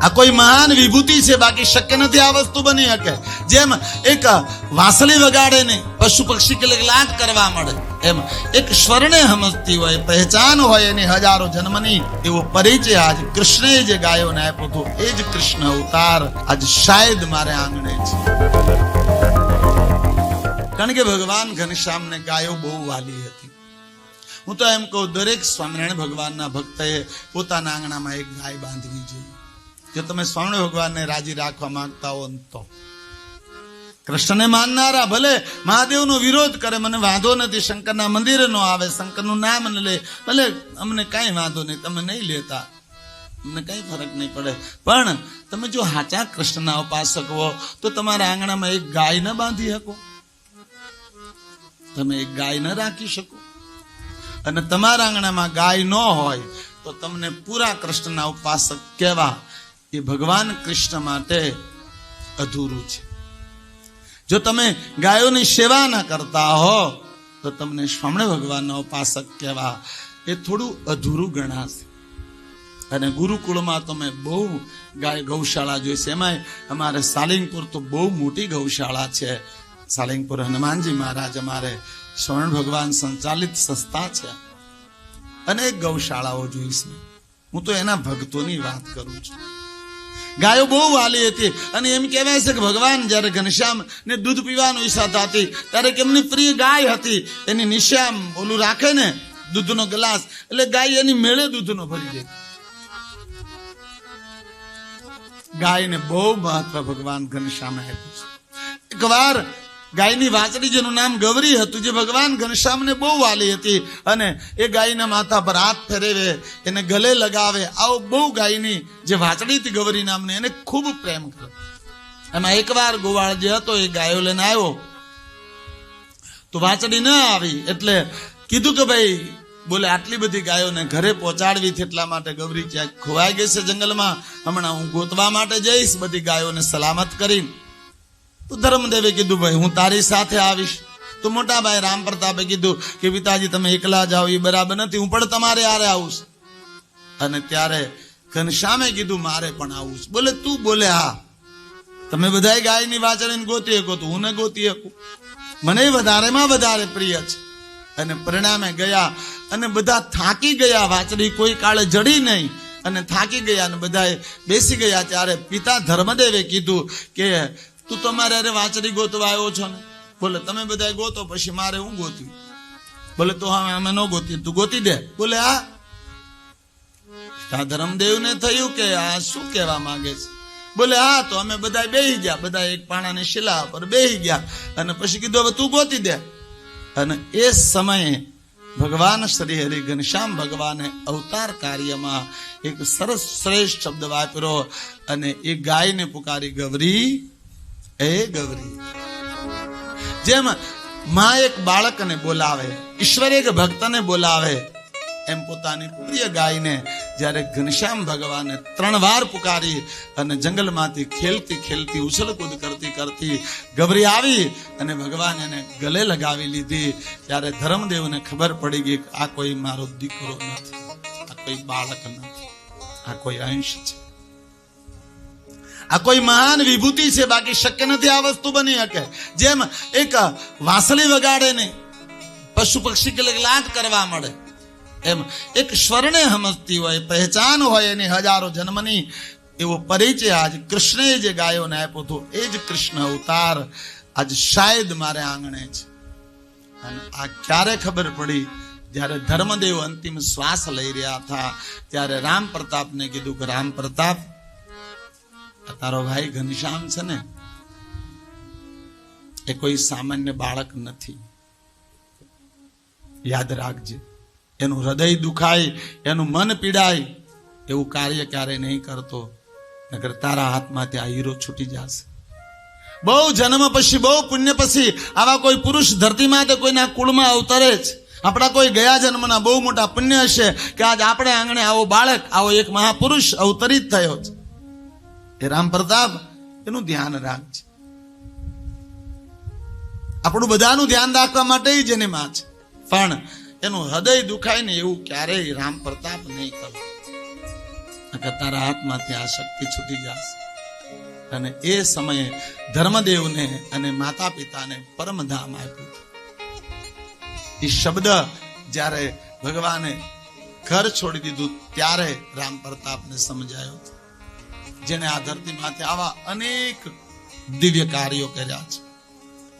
આ કોઈ મહાન વિભૂતિ છે, બાકી શક્ય નથી આ વસ્તુ બની શકે. જેમ એક વાસળી વગાડે ને પશુ પક્ષી કે લાટ કરવા મળે એમ એક સ્વર્ણે સમજતી હોય, પહેચાન હોય એની હજારો જન્મની, એવો પરિચય આજ કૃષ્ણે જે ગાયોને આપ્યો હતો, એ જ કૃષ્ણ અવતાર આજ શાયદ મારે આંગણે છે. કારણ કે ભગવાન ઘનશ્યામને ગાયો બહુ વાલી હતી. હું તો એમ કહું, દરેક સ્વામિનારાયણ ભગવાનના ભક્તએ પોતાના આંગણામાં એક ગાય બાંધવી જોઈએ. જો તમે સ્વામિનારાયણ ભગવાનને રાજી રાખવા માંગતા હો તો. કૃષ્ણને માનનારા ભલે મહાદેવનો વિરોધ કરે, મને વાંધો નથી, શંકરના મંદિરે નો આવે, શંકરનું નામ ન લે. ભલે અમને કાંઈ વાંધો નહીં, તમે નહીં લેતા. અમને કંઈ ફરક નહીં પડે. પણ તમે જો હાચા કૃષ્ણના ઉપાસક હો, તો તમારા આંગણામાં એક ગાય ન બાંધી શકો. તમે એક ગાય ન રાખી શકો. અને તમારા આંગણામાં ગાય ન હોય, તો તમને પૂરા કૃષ્ણના ઉપાસક કહેવા એ ભગવાન કૃષ્ણ માટે અધૂરું છે. જો તમે ગાયોની સેવા ન કરતા હો, તો તમને સ્વામી ભગવાનના ઉપાસક કહેવા એ થોડું અધૂરું ગણાશે. અને ગુરુકુળમાં તમે બહુ ગાય ગૌશાળા જોઈ છે. એમાંય અમારે સાલિંગપુર તો બહુ મોટી ગૌશાળા છે. સાલિંગપુર હનુમાનજી મહારાજ અમારે સ્વર્ણ ભગવાન સંચાલિત સંસ્થા છે. અનેક ગૌશાળાઓ જોઈશ હું તો એના ભક્તોની વાત કરું છું. ગાયો બહુ વાલી હતી. અને એમ કહેવાય છે કે ભગવાન જ્યારે ઘનશ્યામ ને દૂધ પીવાનું ઈચ્છા થતી ત્યારે કેમની પ્રિય ગાય હતી. એની નિશ્યામ ઓલું રાખે ને, દૂધનો ગ્લાસ, એટલે ગાય એની મેળે દૂધનો ભરી દે. ગાયને બહુ મહત્વ ભગવાન ઘનશ્યામે આપ્યું છે. એકવાર ગાયની વાંચડી જેનું નામ ગૌરી હતું, જે ભગવાન ઘનશ્યામને બહુ વાલી હતી. અને એ ગાયના માથા પર હાથ ફેરવે, એને ગલે લગાવે. આવો બહુ ગાયની જે વાંચડી હતી ગૌરી નામની, એને ખૂબ પ્રેમ કર્યો એમાં એકવાર ગોવાળ જે હતો, એ ગાયો લઈને આવ્યો. તો વાંચડી ન આવી, એટલે કીધું કે ભાઈ, બોલે, આટલી બધી ગાયોને ઘરે પહોંચાડવી છે, એટલા માટે ગૌરી ક્યાંક ખોવાઈ ગઈ છે જંગલમાં. હમણાં હું ગોતવા માટે જઈશ, બધી ગાયોને સલામત કરીને. તો ધર્મદેવે કીધું, ભાઈ, હું તારી સાથે આવીશ. તો મોટા ભાઈ રામ પ્રતાપે કીધું કે, પિતાજી, તમે એકલા જાઓ એ બરાબર નથી, હું પણ તમારે આરે આવું અને ત્યારે ઘનશ્યામે કીધું, મારે પણ આવું બોલે, તું બોલે, હા. તમે બધાય ગાયની વાંચણીને ગોતી શકો, તો હું ને ગોતી શકું? મને વધારેમાં વધારે પ્રિય છે. અને પરિણામે ગયા અને બધા થાકી ગયા વાંચડી કોઈ કાળે જડી નહીં. અને થાકી ગયા અને બધાએ બેસી ગયા, ત્યારે પિતા ધર્મદેવે કીધું કે તું તમારે અરે વાંચરી ગોતવા આવ્યો છો ને? બોલે, તમે બધા ગોતો, પછી મારે હું ગોત્યું બોલે, તો હવે અમે ન ગોતી તું ગોતી દે. બોલે, હા. ધર્મદેવને થયું કે આ શું કહેવા માંગે છે? બોલે, હા, તો અમે બધા બેહી ગયા બધા એક પાણાની શિલા પર બેહી ગયા. અને પછી કીધું, હવે તું ગોતી દે. અને એ સમયે ભગવાન શ્રી હરિ ઘનશ્યામ ભગવાને અવતાર કાર્યમાં એક સરસ શ્રેષ્ઠ શબ્દ વાપર્યો અને એ ગાયને પુકારી ગૌરી એ ગૌરી. જેમ માં એક બાળકને બોલાવે, ઈશ્વર એક ભક્તને બોલાવે, એમ પોતાની પ્રિય ગાયને જ્યારે ઘનશ્યામ ભગવાને ત્રણ વાર પુકારી અને જંગલમાંથી ખેલતી ખેલતી ઉછલકૂદ કરતી કરતી ગભરી આવી અને ભગવાન એને ગલે લગાવી લીધી. ત્યારે ધર્મદેવને ખબર પડી ગઈ આ કોઈ મારો દીકરો નથી, આ કોઈ બાળક નથી, આ કોઈ અંશ છે. આ કોઈ મહાન વિભૂતિ છે, બાકી શક્ય નથી આ વસ્તુ બની શકે. જેમ એક વાંસળી વગાડે ને પશુ પક્ષી કે લાટ કરવા મળે. એમ એક સ્વર્ણે સમજતી હોય, પહેચાન હોય એની હજારો જન્મની, એવો પરિચય આજ કૃષ્ણએ જે ગાયોને આપ્યો હતો, એ જ કૃષ્ણ અવતાર આજ શાયદ મારે આંગણે છે. અને આ ક્યારે ખબર પડી? જ્યારે ધર્મદેવ અંતિમ શ્વાસ લઈ રહ્યા હતા, ત્યારે રામ પ્રતાપને કીધું કે રામ પ્રતાપ તારો ભાઈ ઘનશ્યામ છે ને, એ કોઈ સામાન્ય બાળક નથી. યાદ રાખજે. એનું હૃદય દુખાય, એનું મન પીડાય, એવું કાર્ય ક્યારે નહીં કરતો. નગર તારા હાથમાંથી આ હીરો છૂટી જશે. બહુ જન્મ પછી, બહુ પુણ્ય પછી આવા કોઈ પુરુષ ધરતીમાં તો કોઈના કુળમાં અવતરે જ. આપણા કોઈ ગયા જન્મના બહુ મોટા પુણ્ય હશે કે આજ આપણે આંગણે આવો બાળક, આવો એક મહાપુરુષ અવતરિત થયો છે. એ રામ પ્રતાપ, એનું ધ્યાન રાખજે. આપણું બધાનું ધ્યાન રાખવા માટે જેને માં છે. પણ એનું હૃદય દુખાય ને એવું ક્યારેય રામ પ્રતાપ નહીં કરો. તારા હાથમાંથી આ શક્તિ છૂટી જશે. અને એ સમયે ધર્મદેવને અને માતા પિતાને પરમધામ આપ્યું. એ શબ્દ જ્યારે ભગવાને ઘર છોડી દીધું, ત્યારે રામ પ્રતાપને સમજાયો. જેને આ ધરતી માથે આવા અનેક દિવ્ય કાર્યો કર્યા છે.